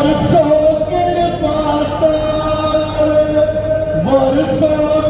ਵਰਸੋ ਕਿਰਪਾ ਤਾਰ ਵਰਸੋ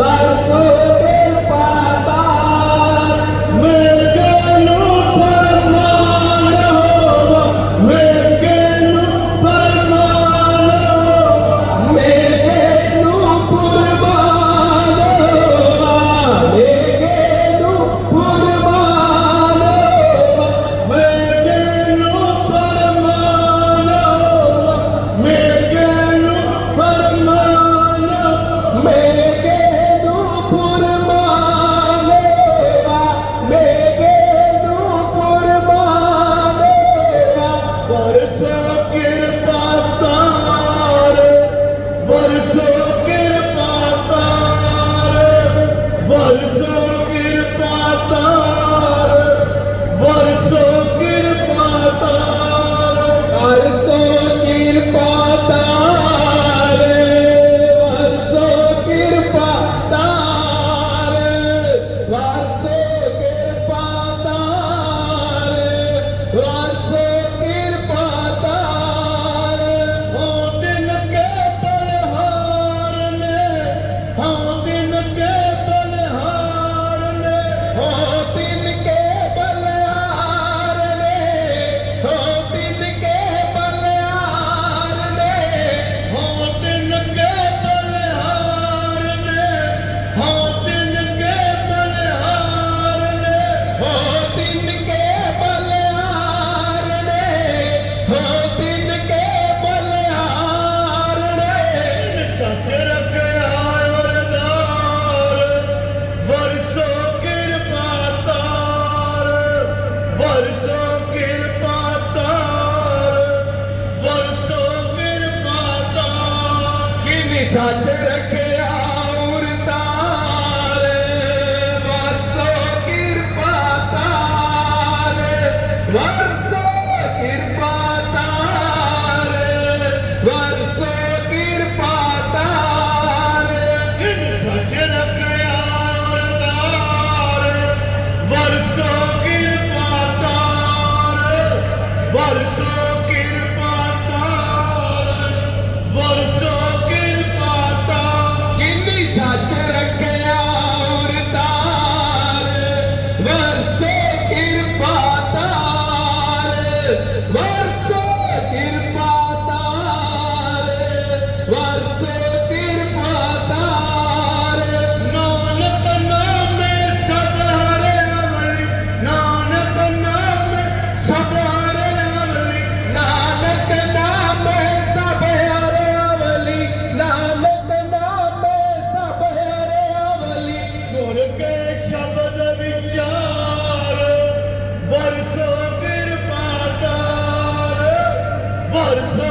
Love. What is up? touch it. What is up?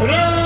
Bravo!